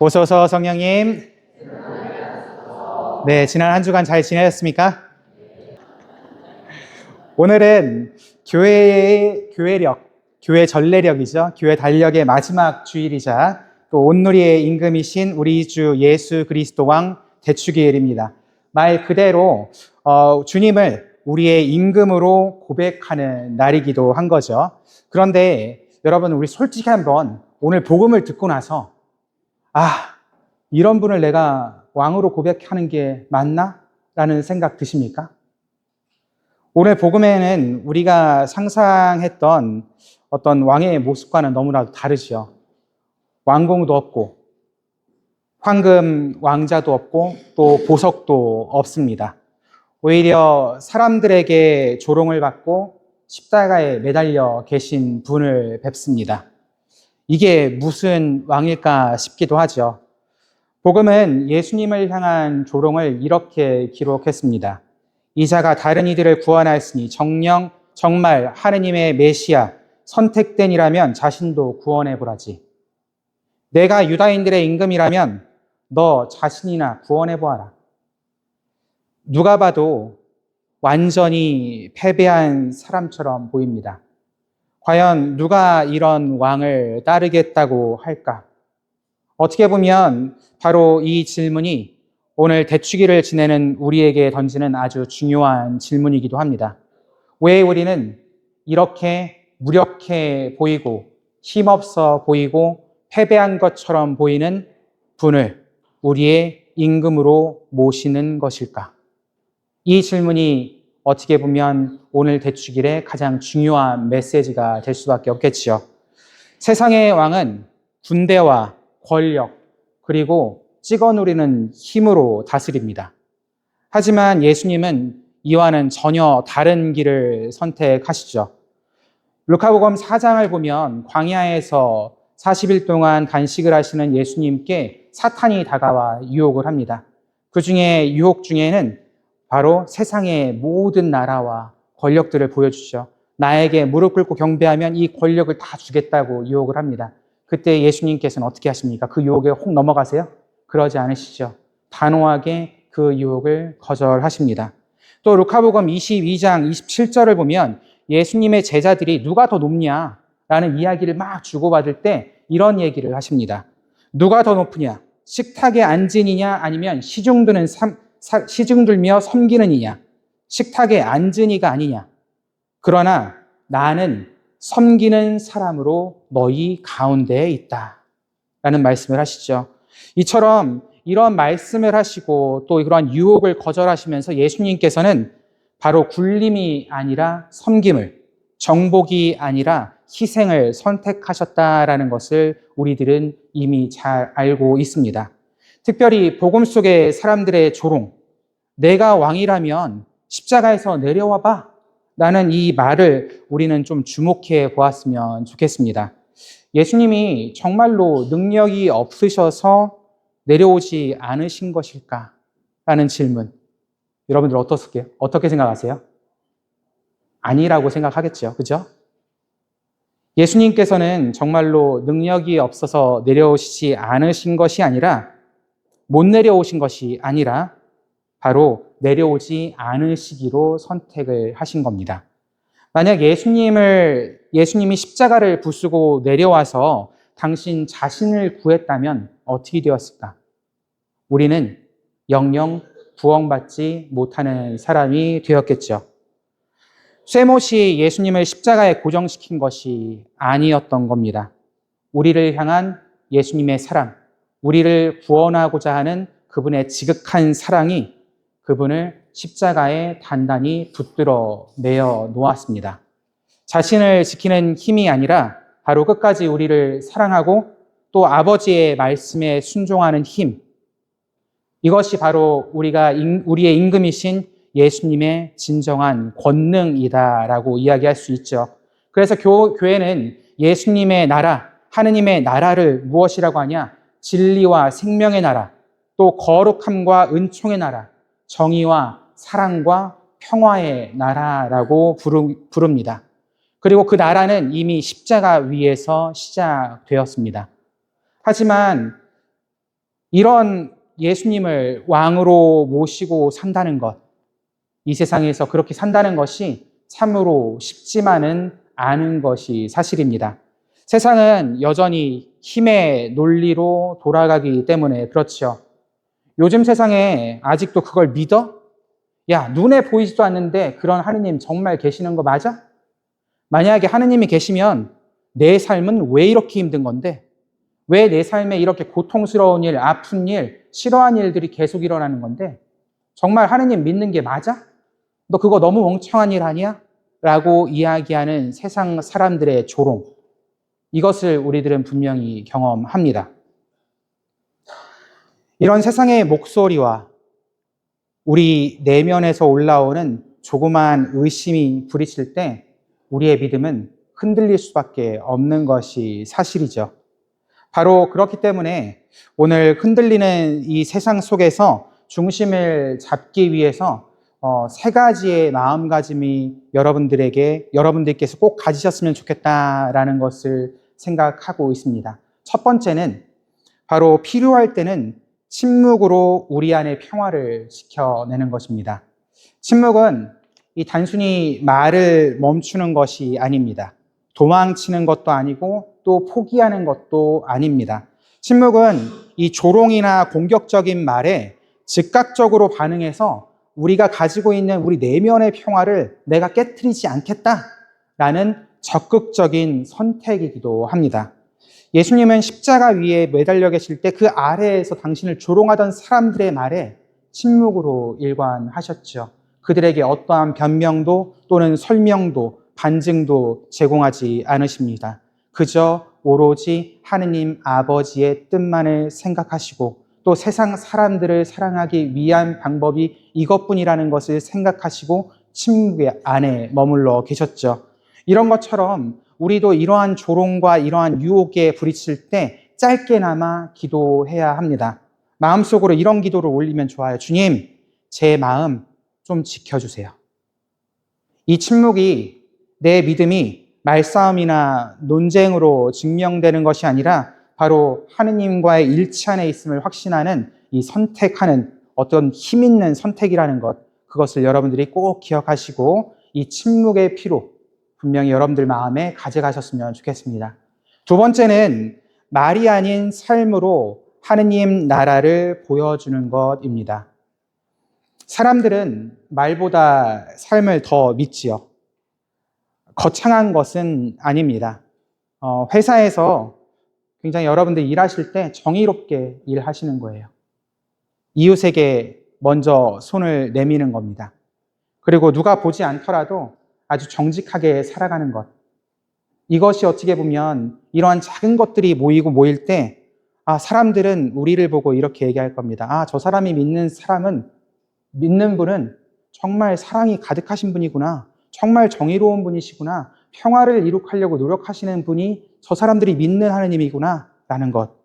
오소서 성령님. 네, 지난 한 주간 잘 지내셨습니까? 오늘은 교회의 교회력, 교회 전례력이죠. 교회 달력의 마지막 주일이자 또 온누리의 임금이신 우리 주 예수 그리스도 왕 대축일입니다. 말 그대로 어, 주님을 우리의 임금으로 고백하는 날이기도 한 거죠. 그런데 여러분 우리 솔직히 한번 오늘 복음을 듣고 나서 아, 이런 분을 내가 왕으로 고백하는 게 맞나? 라는 생각 드십니까? 오늘 복음에는 우리가 상상했던 어떤 왕의 모습과는 너무나도 다르죠. 왕궁도 없고, 황금 왕자도 없고, 또 보석도 없습니다. 오히려 사람들에게 조롱을 받고 십자가에 매달려 계신 분을 뵙습니다. 이게 무슨 왕일까 싶기도 하죠. 복음은 예수님을 향한 조롱을 이렇게 기록했습니다. 이자가 다른 이들을 구원하였으니 정령 정말 하느님의 메시아 선택된이라면 자신도 구원해 보라지. 내가 유다인들의 임금이라면 너 자신이나 구원해 보아라. 누가 봐도 완전히 패배한 사람처럼 보입니다. 과연 누가 이런 왕을 따르겠다고 할까? 어떻게 보면 바로 이 질문이 오늘 대축일을 지내는 우리에게 던지는 아주 중요한 질문이기도 합니다. 왜 우리는 이렇게 무력해 보이고 힘없어 보이고 패배한 것처럼 보이는 분을 우리의 임금으로 모시는 것일까? 이 질문이 어떻게 보면 오늘 대축일의 가장 중요한 메시지가 될 수밖에 없겠지요. 세상의 왕은 군대와 권력, 그리고 찍어 누리는 힘으로 다스립니다. 하지만 예수님은 이와는 전혀 다른 길을 선택하시죠. 루카복음 4장을 보면 광야에서 40일 동안 단식을 하시는 예수님께 사탄이 다가와 유혹을 합니다. 그 중에 유혹 중에는 바로 세상의 모든 나라와 권력들을 보여주죠. 나에게 무릎 꿇고 경배하면 이 권력을 다 주겠다고 유혹을 합니다. 그때 예수님께서는 어떻게 하십니까? 그 유혹에 혹 넘어가세요? 그러지 않으시죠. 단호하게 그 유혹을 거절하십니다. 또 루카복음 22장 27절을 보면 예수님의 제자들이 누가 더 높냐? 라는 이야기를 막 주고받을 때 이런 얘기를 하십니다. 누가 더 높으냐? 식탁에 앉은 이냐? 아니면 시중 드는 시중 들며 섬기는 이냐? 식탁에 앉은 이가 아니냐? 그러나 나는 섬기는 사람으로 너희 가운데에 있다. 라는 말씀을 하시죠. 이처럼 이런 말씀을 하시고 또 그러한 유혹을 거절하시면서 예수님께서는 바로 굴림이 아니라 섬김을, 정복이 아니라 희생을 선택하셨다라는 것을 우리들은 이미 잘 알고 있습니다. 특별히 복음 속의 사람들의 조롱, 내가 왕이라면 십자가에서 내려와 봐. 라는 이 말을 우리는 좀 주목해 보았으면 좋겠습니다. 예수님이 정말로 능력이 없으셔서 내려오지 않으신 것일까? 라는 질문. 여러분들 어떻게, 어떻게 생각하세요? 아니라고 생각하겠죠. 그죠? 예수님께서는 정말로 능력이 없어서 내려오시지 않으신 것이 아니라 못 내려오신 것이 아니라 바로 내려오지 않으시기로 선택을 하신 겁니다. 만약 예수님을, 예수님이 십자가를 부수고 내려와서 당신 자신을 구했다면 어떻게 되었을까? 우리는 영영 구원받지 못하는 사람이 되었겠죠. 쇠못이 예수님을 십자가에 고정시킨 것이 아니었던 겁니다. 우리를 향한 예수님의 사랑, 우리를 구원하고자 하는 그분의 지극한 사랑이 그분을 십자가에 단단히 붙들어 매어 놓았습니다. 자신을 지키는 힘이 아니라 바로 끝까지 우리를 사랑하고 또 아버지의 말씀에 순종하는 힘. 이것이 바로 우리가 우리의 임금이신 예수님의 진정한 권능이다라고 이야기할 수 있죠. 그래서 교, 교회는 예수님의 나라, 하느님의 나라를 무엇이라고 하냐? 진리와 생명의 나라, 또 거룩함과 은총의 나라, 정의와 사랑과 평화의 나라라고 부릅니다. 그리고 그 나라는 이미 십자가 위에서 시작되었습니다. 하지만 이런 예수님을 왕으로 모시고 산다는 것, 이 세상에서 그렇게 산다는 것이 참으로 쉽지만은 않은 것이 사실입니다. 세상은 여전히 힘의 논리로 돌아가기 때문에 그렇죠. 요즘 세상에 아직도 그걸 믿어? 야, 눈에 보이지도 않는데 그런 하느님 정말 계시는 거 맞아? 만약에 하느님이 계시면 내 삶은 왜 이렇게 힘든 건데? 왜 내 삶에 이렇게 고통스러운 일, 아픈 일, 싫어하는 일들이 계속 일어나는 건데? 정말 하느님 믿는 게 맞아? 너 그거 너무 멍청한 일 아니야? 라고 이야기하는 세상 사람들의 조롱. 이것을 우리들은 분명히 경험합니다. 이런 세상의 목소리와 우리 내면에서 올라오는 조그만 의심이 부딪힐 때 우리의 믿음은 흔들릴 수밖에 없는 것이 사실이죠. 바로 그렇기 때문에 오늘 흔들리는 이 세상 속에서 중심을 잡기 위해서 어, 세 가지의 마음가짐이 여러분들에게 여러분들께서 꼭 가지셨으면 좋겠다라는 것을 생각하고 있습니다. 첫 번째는 바로 필요할 때는 침묵으로 우리 안에 평화를 지켜내는 것입니다. 침묵은 이 단순히 말을 멈추는 것이 아닙니다. 도망치는 것도 아니고 또 포기하는 것도 아닙니다. 침묵은 이 조롱이나 공격적인 말에 즉각적으로 반응해서 우리가 가지고 있는 우리 내면의 평화를 내가 깨뜨리지 않겠다라는 적극적인 선택이기도 합니다. 예수님은 십자가 위에 매달려 계실 때 그 아래에서 당신을 조롱하던 사람들의 말에 침묵으로 일관하셨죠. 그들에게 어떠한 변명도 또는 설명도 반증도 제공하지 않으십니다. 그저 오로지 하느님 아버지의 뜻만을 생각하시고 또 세상 사람들을 사랑하기 위한 방법이 이것뿐이라는 것을 생각하시고 침묵 안에 머물러 계셨죠. 이런 것처럼 우리도 이러한 조롱과 이러한 유혹에 부딪힐 때 짧게나마 기도해야 합니다. 마음속으로 이런 기도를 올리면 좋아요. 주님, 제 마음 좀 지켜주세요. 이 침묵이 내 믿음이 말싸움이나 논쟁으로 증명되는 것이 아니라 바로 하느님과의 일치 안에 있음을 확신하는 이 선택하는 어떤 힘 있는 선택이라는 것, 그것을 여러분들이 꼭 기억하시고 이 침묵의 피로 분명히 여러분들 마음에 가져가셨으면 좋겠습니다. 두 번째는 말이 아닌 삶으로 하느님 나라를 보여주는 것입니다. 사람들은 말보다 삶을 더 믿지요. 거창한 것은 아닙니다. 어, 회사에서 굉장히 여러분들 일하실 때 정의롭게 일하시는 거예요. 이웃에게 먼저 손을 내미는 겁니다. 그리고 누가 보지 않더라도 아주 정직하게 살아가는 것. 이것이 어떻게 보면 이러한 작은 것들이 모이고 모일 때, 아, 사람들은 우리를 보고 이렇게 얘기할 겁니다. 아, 저 사람이 믿는 사람은, 믿는 분은 정말 사랑이 가득하신 분이구나. 정말 정의로운 분이시구나. 평화를 이룩하려고 노력하시는 분이 저 사람들이 믿는 하느님이구나. 라는 것.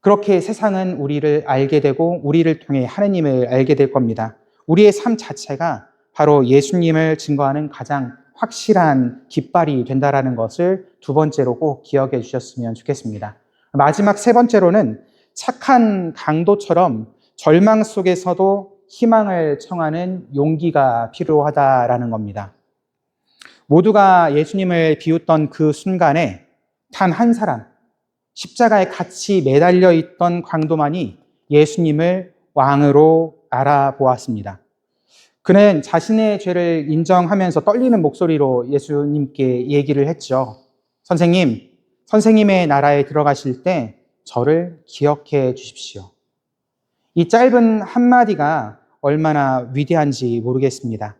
그렇게 세상은 우리를 알게 되고 우리를 통해 하느님을 알게 될 겁니다. 우리의 삶 자체가 바로 예수님을 증거하는 가장 확실한 깃발이 된다라는 것을 두 번째로 꼭 기억해 주셨으면 좋겠습니다. 마지막 세 번째로는 착한 강도처럼 절망 속에서도 희망을 청하는 용기가 필요하다라는 겁니다. 모두가 예수님을 비웃던 그 순간에 단 한 사람, 십자가에 같이 매달려 있던 강도만이 예수님을 왕으로 알아보았습니다. 그는 자신의 죄를 인정하면서 떨리는 목소리로 예수님께 얘기를 했죠. 선생님, 선생님의 나라에 들어가실 때 저를 기억해 주십시오. 이 짧은 한마디가 얼마나 위대한지 모르겠습니다.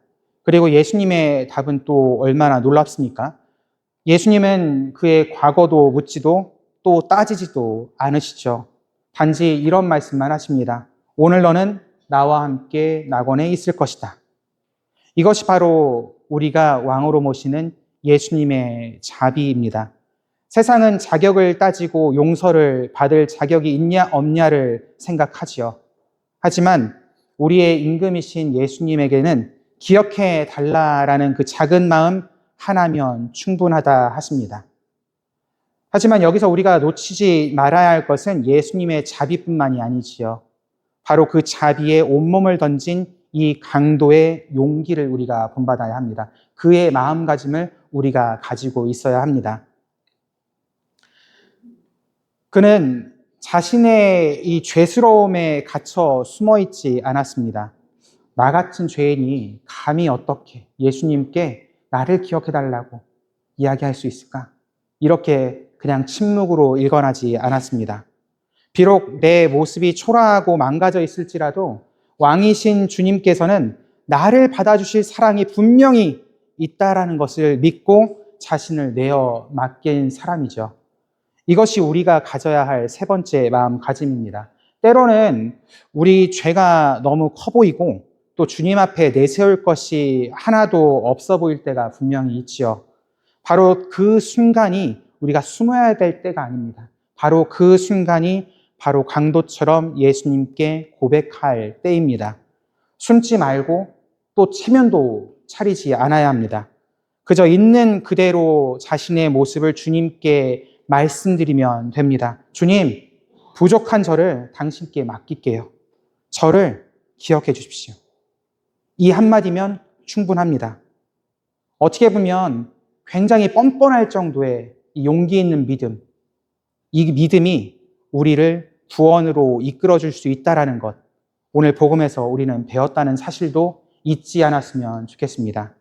그리고 예수님의 답은 또 얼마나 놀랍습니까? 예수님은 그의 과거도 묻지도 또 따지지도 않으시죠. 단지 이런 말씀만 하십니다. 오늘 너는 나와 함께 낙원에 있을 것이다. 이것이 바로 우리가 왕으로 모시는 예수님의 자비입니다. 세상은 자격을 따지고 용서를 받을 자격이 있냐 없냐를 생각하지요. 하지만 우리의 임금이신 예수님에게는 기억해 달라라는 그 작은 마음 하나면 충분하다 하십니다. 하지만 여기서 우리가 놓치지 말아야 할 것은 예수님의 자비뿐만이 아니지요. 바로 그 자비에 온몸을 던진 이 강도의 용기를 우리가 본받아야 합니다. 그의 마음가짐을 우리가 가지고 있어야 합니다. 그는 자신의 이 죄스러움에 갇혀 숨어 있지 않았습니다. 나 같은 죄인이 감히 어떻게 예수님께 나를 기억해 달라고 이야기할 수 있을까? 이렇게 그냥 침묵으로 일관하지 않았습니다. 비록 내 모습이 초라하고 망가져 있을지라도 왕이신 주님께서는 나를 받아주실 사랑이 분명히 있다라는 것을 믿고 자신을 내어 맡긴 사람이죠. 이것이 우리가 가져야 할 세 번째 마음가짐입니다. 때로는 우리 죄가 너무 커 보이고 또 주님 앞에 내세울 것이 하나도 없어 보일 때가 분명히 있지요. 바로 그 순간이 우리가 숨어야 될 때가 아닙니다. 바로 그 순간이 바로 강도처럼 예수님께 고백할 때입니다. 숨지 말고 또 체면도 차리지 않아야 합니다. 그저 있는 그대로 자신의 모습을 주님께 말씀드리면 됩니다. 주님, 부족한 저를 당신께 맡길게요. 저를 기억해 주십시오. 이 한마디면 충분합니다. 어떻게 보면 굉장히 뻔뻔할 정도의 용기 있는 믿음, 이 믿음이 우리를 구원으로 이끌어 줄 수 있다라는 것, 오늘 복음에서 우리는 배웠다는 사실도 잊지 않았으면 좋겠습니다.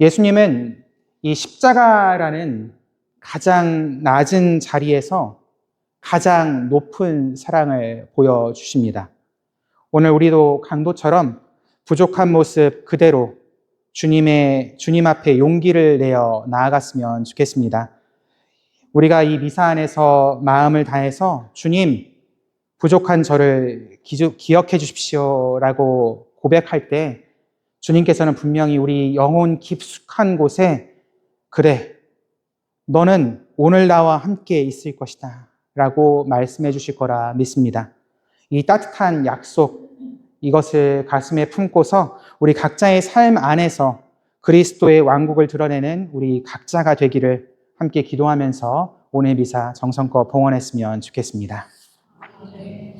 예수님은 이 십자가라는 가장 낮은 자리에서 가장 높은 사랑을 보여주십니다. 오늘 우리도 강도처럼 부족한 모습 그대로 주님의, 주님 앞에 용기를 내어 나아갔으면 좋겠습니다. 우리가 이 미사 안에서 마음을 다해서 주님, 부족한 저를 기억해 주십시오 라고 고백할 때 주님께서는 분명히 우리 영혼 깊숙한 곳에 그래, 너는 오늘 나와 함께 있을 것이다. 라고 말씀해 주실 거라 믿습니다. 이 따뜻한 약속, 이것을 가슴에 품고서 우리 각자의 삶 안에서 그리스도의 왕국을 드러내는 우리 각자가 되기를 함께 기도하면서 오늘 미사 정성껏 봉헌했으면 좋겠습니다. 네.